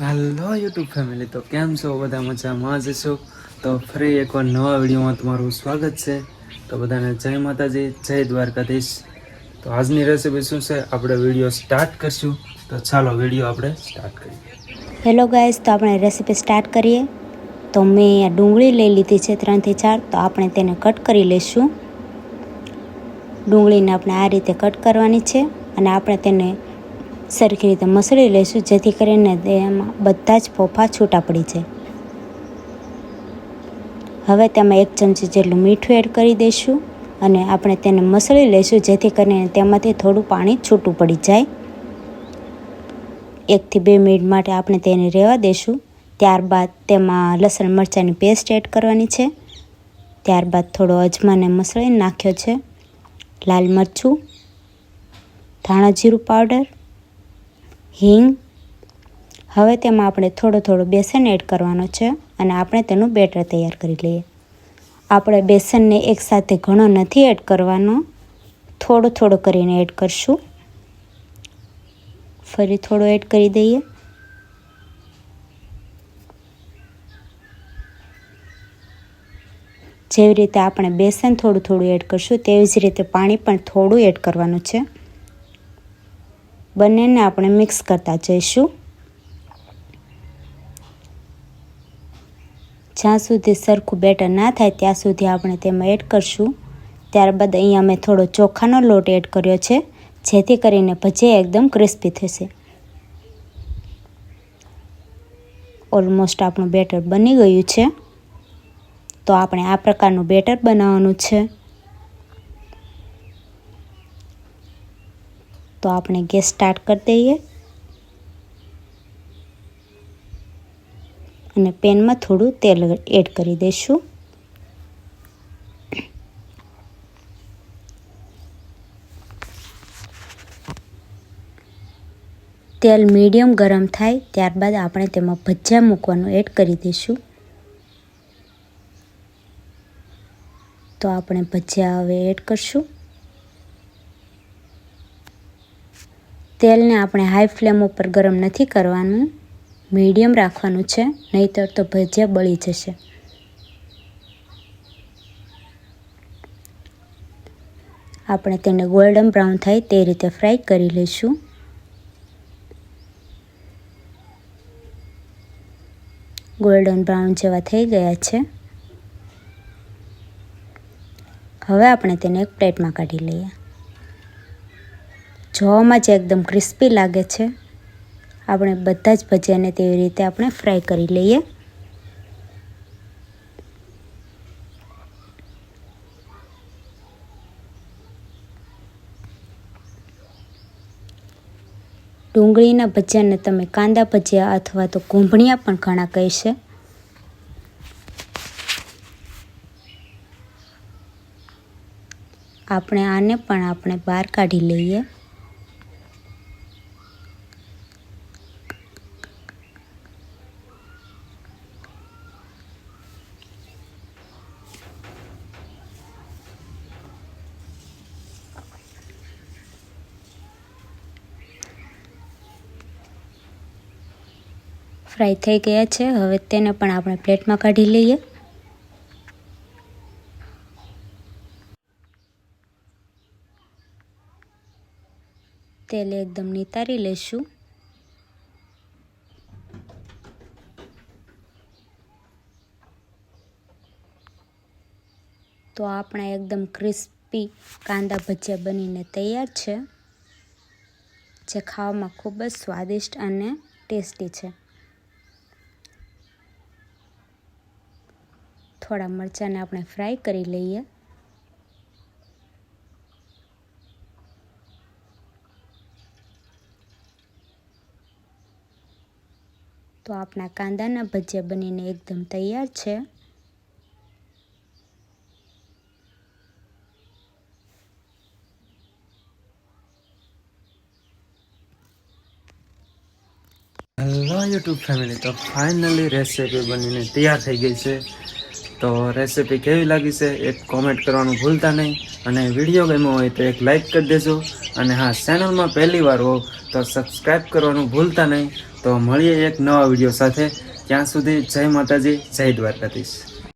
હાલો YouTube family તો કેમ છો? બધા મજામાં જ છો? તો ફરી એકવાર નવા વિડીયોમાં તમારું સ્વાગત છે. તો બધાને જય માતાજી, જય દ્વારકાધીશ. તો આજની રેસીપી શું છે? આપણે વીડિયો સ્ટાર્ટ કરશું. તો ચાલો વીડિયો આપણે સ્ટાર્ટ કરીએ. હેલો ગાઈઝ તો આપણે રેસીપી સ્ટાર્ટ કરીએ. તો મેં આ ડુંગળી લઈ લીધી છે ત્રણથી ચાર. તો આપણે તેને કટ કરી લઈશું ડુંગળીને આપણે આ રીતે કટ કરવાની છે. અને આપણે તેને સરખી રીતે મસળી લઈશું, જેથી કરીને તેમાં બધા જ ફોફા છૂટા પડી જાય. હવે તેમાં એક ચમચી જેટલું મીઠું એડ કરી દઈશું અને આપણે તેને મસળી લઈશું, જેથી કરીને તેમાંથી થોડું પાણી છૂટું પડી જાય. એકથી બે મિનિટ માટે આપણે તેને રહેવા દઈશું. ત્યારબાદ તેમાં લસણ મરચાંની પેસ્ટ એડ કરવાની છે. ત્યારબાદ થોડો અજમાને મસળીને નાખ્યો છે. લાલ મરચું, ધાણા જીરું પાવડર હિંગ. હવે તેમાં આપણે થોડો થોડો બેસન એડ કરવાનો છે અને આપણે તેનું બેટર તૈયાર કરી લઈએ. આપણે બેસનને એકસાથે ઘણો નથી એડ કરવાનો. થોડો થોડો કરીને એડ કરશું. ફરી થોડો એડ કરી દઈએ. જેવી રીતે આપણે બેસન થોડું થોડું એડ કરશું, તેવી જ રીતે પાણી પણ થોડું એડ કરવાનું છે. બંનેને આપણે મિક્સ કરતા જઈશું. જ્યાં સુધી સરખું બેટર ના થાય ત્યાં સુધી આપણે તેમાં એડ કરશું. ત્યારબાદ અહીંયા મેં થોડો ચોખાનો લોટ એડ કર્યો છે, જેથી કરીને ભજીયા એકદમ ક્રિસ્પી થશે. ઓલમોસ્ટ આપણું બેટર બની ગયું છે. તો આપણે આ પ્રકારનું બેટર બનાવવાનું છે. તો આપણે ગેસ સ્ટાર્ટ કરી દઈએ. અને પેનમાં થોડું તેલ એડ કરી દઈશું. તેલ મીડિયમ ગરમ થાય ત્યારબાદ આપણે તેમાં ભજીયા મૂકવાનું એડ કરી દઈશું. તો આપણે ભજીયા હવે એડ કરશું. તેલને આપણે હાઈ ફ્લેમ ઉપર ગરમ નથી કરવાનું, મીડિયમ રાખવાનું છે, નહીતર તો ભજીયા બળી જશે. આપણે તેને ગોલ્ડન બ્રાઉન થાય તે રીતે ફ્રાય કરી લઈશું. ગોલ્ડન બ્રાઉન જેવા થઈ ગયા છે. હવે આપણે તેને એક પ્લેટમાં કાઢી લઈએ. જોવામાં જ એકદમ ક્રિસ્પી લાગે છે. આપણે બધા જ ભજીયાને તેવી રીતે આપણે ફ્રાય કરી લઈએ. ડુંગળીના ભજીયાને તમે કાંદા ભજીયા અથવા તો કૂંભણિયા પણ ઘણા કહેશે આપણે આને પણ આપણે બહાર કાઢી લઈએ. ફ્રાય થઈ ગયા છે. હવે તેને પણ આપણે પ્લેટમાં કાઢી લઈએ. તેલ એકદમ નિતારી લઈશું તો આપણા એકદમ ક્રિસ્પી કાંદા ભજીયા બનીને તૈયાર છે. જે ખાવામાં ખૂબ જ સ્વાદિષ્ટ અને ટેસ્ટી છે. થોડા મરચાંને આપણે ફ્રાય કરી લઈએ. તો આપણા કાંદાના ભજીયા બનીને એકદમ તૈયાર છે. હેલો યુટ્યુબ ફેમિલી તો ફાઇનલી રેસીપી બનીને તૈયાર થઈ ગઈ છે. તો રેસીપી કેવી લાગી છે એક કોમેન્ટ કરવાનું ભૂલતા નહીં. અને વીડિયો ગમ્યો હોય તો એક લાઈક કરી દેજો. અને હા ચેનલમાં પહેલી વાર હો તો સબસ્ક્રાઈબ કરવાનું ભૂલતા નહીં. તો મળીએ એક નવા વીડિયો સાથે. ત્યાં સુધી જય માતાજી, જય દ્વારકાધીશ.